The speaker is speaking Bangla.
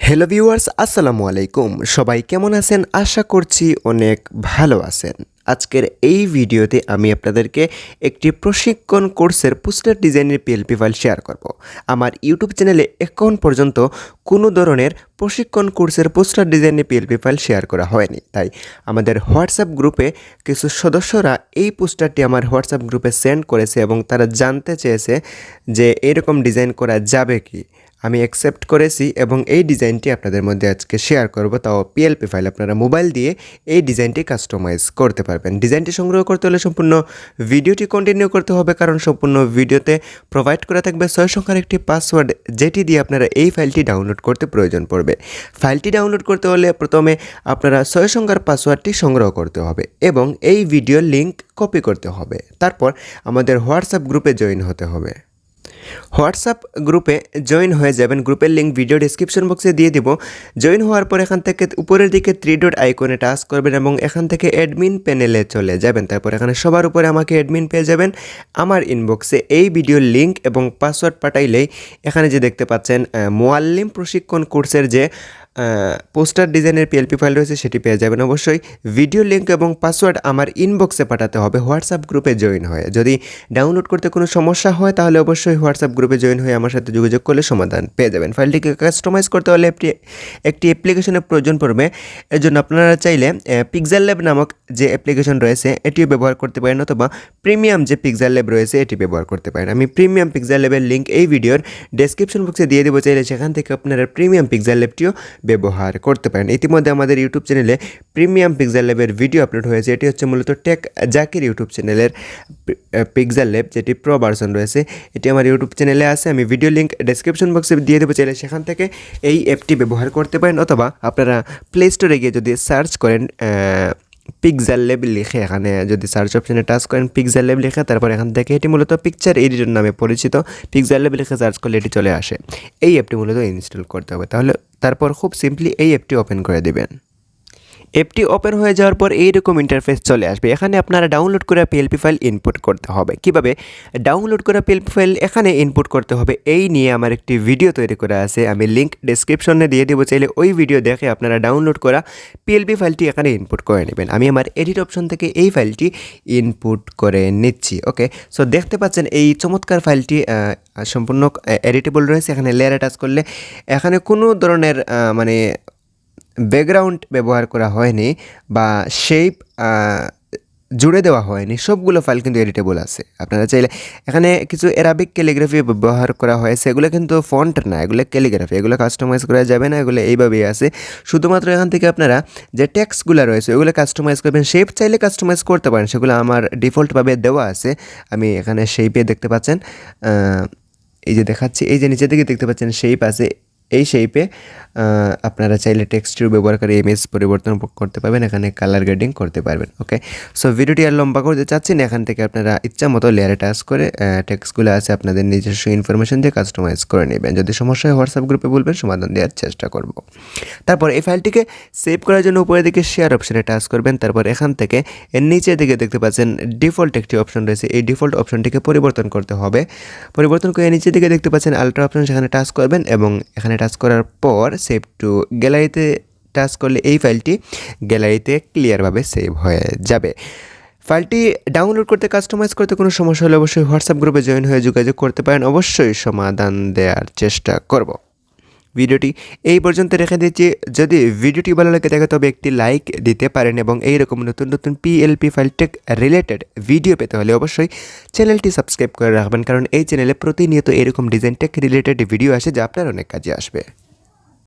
হ্যালো ভিউয়ার্স আসসালামু আলাইকুম। সবাই কেমন আছেন? আশা করছি অনেক ভালো আছেন। আজকের এই ভিডিওতে আমি আপনাদেরকে একটি প্রশিক্ষণ কোর্সের পোস্টার ডিজাইনের পিএলপি ফাইল শেয়ার করব। আমার ইউটিউব চ্যানেলে এখন পর্যন্ত কোনো ধরনের প্রশিক্ষণ কোর্সের পোস্টার ডিজাইনের পিএলপি ফাইল শেয়ার করা হয়নি। তাই আমাদের হোয়াটসঅ্যাপ গ্রুপে কিছু সদস্যরা এই পোস্টারটি আমার হোয়াটসঅ্যাপ গ্রুপে সেন্ড করেছে এবং তারা জানতে চেয়েছে যে এরকম ডিজাইন করা যাবে কি। আমি অ্যাকসেপ্ট করেছি এবং এই ডিজাইনটি আপনাদের মধ্যে আজকে শেয়ার করব। তাও পিএলপি ফাইল আপনারা মোবাইল দিয়ে এই ডিজাইনটি কাস্টমাইজ করতে পারবেন। ডিজাইনটি সংগ্রহ করতে হলে সম্পূর্ণ ভিডিওটি কন্টিনিউ করতে হবে, কারণ সম্পূর্ণ ভিডিওতে প্রোভাইড করা থাকবে ছয় সংখ্যার একটি পাসওয়ার্ড যেটি দিয়ে আপনারা এই ফাইলটি ডাউনলোড করতে প্রয়োজন পড়বে। ফাইলটি ডাউনলোড করতে হলে প্রথমে আপনারা ছয় সংখ্যার পাসওয়ার্ডটি সংগ্রহ করতে হবে এবং এই ভিডিও লিঙ্ক কপি করতে হবে। তারপর আমাদের হোয়াটসঅ্যাপ গ্রুপে জয়েন হতে হবে। হোয়াটসঅ্যাপ গ্রুপে জয়েন হয়ে যাবেন। গ্রুপের লিঙ্ক ভিডিও ডিসক্রিপশন বক্সে দিয়ে দিব। জয়েন হওয়ার পর এখান থেকে উপরের দিকে থ্রি ডট আইকনে টাচ করবেন এবং এখান থেকে অ্যাডমিন প্যানেলে চলে যাবেন। তারপর এখানে সবার উপরে আমাকে অ্যাডমিন পেয়ে যাবেন। আমার ইনবক্সে এই ভিডিওর লিঙ্ক এবং পাসওয়ার্ড পাঠাইলেই এখানে যে দেখতে পাচ্ছেন মোয়াল্লিম প্রশিক্ষণ কোর্সের যে পোস্টার ডিজাইনের পিএলপি ফাইল রয়েছে, সেটি পেয়ে যাবেন অবশ্যই। ভিডিও লিঙ্ক এবং পাসওয়ার্ড আমার ইনবক্সে পাঠাতে হবে হোয়াটসঅ্যাপ গ্রুপে জয়েন হয়ে। যদি ডাউনলোড করতে কোনো সমস্যা হয়, তাহলে অবশ্যই হোয়াটসঅ্যাপ গ্রুপে জয়েন হয়ে আমার সাথে যোগাযোগ করলে সমাধান পেয়ে যাবেন। ফাইলটিকে কাস্টমাইজ করতে হলে একটি একটি অ্যাপ্লিকেশনের প্রয়োজন পড়বে। এর জন্য আপনারা চাইলে পিক্সেল ল্যাব নামক যে অ্যাপ্লিকেশন রয়েছে, এটিও ব্যবহার করতে পারেন অথবা প্রিমিয়াম যে পিক্সেল ল্যাব রয়েছে, এটি ব্যবহার করতে পারেন। আমি প্রিমিয়াম পিক্সেল ল্যাবের লিঙ্ক এই ভিডিওর ডেসক্রিপশন বক্সে দিয়ে দেবো। চাইলে সেখান থেকে আপনারা প্রিমিয়াম পিক্সেল ল্যাবটিও ব্যবহার করতে পারেন। ইতিমধ্যে আমাদের ইউটিউব চ্যানেলে প্রিমিয়াম পিক্সেল ল্যাবের ভিডিও আপলোড হয়েছে। এটি হচ্ছে মূলত টেক জাকির ইউটিউব চ্যানেলের পিক্সেল ল্যাব যেটি প্রো ভার্সন রয়েছে। এটি আমার ইউটিউব চ্যানেলে আছে। আমি ভিডিও লিঙ্ক ডেসক্রিপশন বক্সে দিয়ে দেবো। চাইলে সেখান থেকে এই অ্যাপটি ব্যবহার করতে পারেন। অথবা আপনারা প্লে স্টোরে গিয়ে যদি সার্চ করেন পিক্সেল লেব লিখে, এখানে যদি সার্চ অপশনে টাচ করেন পিক্সেল লেব লিখে, তারপর এখান থেকে এটি মূলত পিকচার এডিটর নামে পরিচিত পিক্সেল লেব লিখে সার্চ করলে এটি চলে আসে। এই অ্যাপটি মূলত ইনস্টল করতে হবে। তাহলে তারপর খুব সিম্পলি এই অ্যাপটি ওপেন করে দেবেন। অ্যাপটি ওপেন হয়ে যাওয়ার পর এইরকম ইন্টারফেস চলে আসবে। এখানে আপনারা ডাউনলোড করা পিএলপি ফাইল ইনপুট করতে হবে। কীভাবে? ডাউনলোড করা পিএলপি ফাইল এখানে ইনপুট করতে হবে। এই নিয়ে আমার একটি ভিডিও তৈরি করা আছে। আমি লিঙ্ক ডেসক্রিপশনে দিয়ে দেবো। চাইলে ওই ভিডিও দেখে আপনারা ডাউনলোড করা পিএলপি ফাইলটি এখানে ইনপুট করে নেবেন। আমি আমার এডিট অপশন থেকে এই ফাইলটি ইনপুট করে নিচ্ছি। ওকে সো দেখতে পাচ্ছেন এই চমৎকার ফাইলটি সম্পূর্ণ এডিটেবল রয়েছে। এখানে লেয়ার টাচ করলে এখানে কোনো ধরনের মানে ব্যাকগ্রাউন্ড ব্যবহার করা হয়নি বা শেপ জুড়ে দেওয়া হয়নি, সবগুলো ফাইল কিন্তু এডিটেবল আছে। আপনারা চাইলে এখানে কিছু অ্যারাবিক ক্যালিগ্রাফি ব্যবহার করা হয়েছে, এগুলো কিন্তু ফন্ট না, এগুলো ক্যালিগ্রাফি এগুলো কাস্টমাইজ করা যাবে না, এগুলো এইভাবেই আছে। শুধুমাত্র এখান থেকে আপনারা যে টেক্সটগুলো রয়েছে ওগুলো কাস্টমাইজ করবেন শেপ চাইলে কাস্টমাইজ করতে পারেন, সেগুলো আমার ডিফল্টভাবে দেওয়া আছে। আমি এখানে শেপে দেখতে পাচ্ছেন এই যে দেখাচ্ছি, এই যে নিচে দিকে দেখতে পাচ্ছেন শেপ আছে এই শেপে আপনারা চাইলে টেক্সটির ব্যবহার করে ইমেজ পরিবর্তন করতে পারবেন, এখানে কালার গ্রেডিং করতে পারবেন ওকে সো ভিডিওটি আর লম্বা করতে চাচ্ছি না, এখান থেকে আপনারা ইচ্ছা মতো লেয়ারে টাচ করে টেক্সটগুলো আছে আপনাদের নিজস্ব ইনফরমেশন দিয়ে কাস্টমাইজ করে নেবেন। যদি সমস্যা হয় হোয়াটসঅ্যাপ গ্রুপে বলবেন, সমাধান দেওয়ার চেষ্টা করব। তারপর এই ফাইলটিকে সেভ করার জন্য উপরের দিকে শেয়ার অপশানে টাচ করবেন, তারপর এখান থেকে এর নিচের দিকে দেখতে পাচ্ছেন ডিফল্ট একটি অপশন রয়েছে, এই ডিফল্ট অপশনটিকে পরিবর্তন করতে হবে। পরিবর্তন করে নিচের দিকে দেখতে পাচ্ছেন আলট্রা অপশন সেখানে টাচ করবেন এবং এখানে টাচ করার পর সেভ টু গ্যালারিতে টাচ করলে এই ফাইলটি গ্যালারিতে ক্লিয়ারভাবে সেভ হয়ে যাবে। ফাইলটি ডাউনলোড করতে কাস্টমাইজ করতে কোনো সমস্যা হলে অবশ্যই হোয়াটসঅ্যাপ গ্রুপে জয়েন হয়ে যোগাযোগ করতে পারেন। অবশ্যই সমাধান দেওয়ার চেষ্টা করব। ভিডিওটি এই পর্যন্ত রেখে দিচ্ছি। যদি ভিডিওটি ভালো লাগে থাকে তবে একটি লাইক দিতে পারেন এবং এইরকম নতুন নতুন PLP file tech related video পেতে হলে অবশ্যই চ্যানেলটি সাবস্ক্রাইব করে রাখবেন, কারণ এই চ্যানেলে প্রতিনিয়ত এরকম ডিজাইন টেক রিলেটেড ভিডিও আসে, যা আপনার অনেক কাজে আসবে।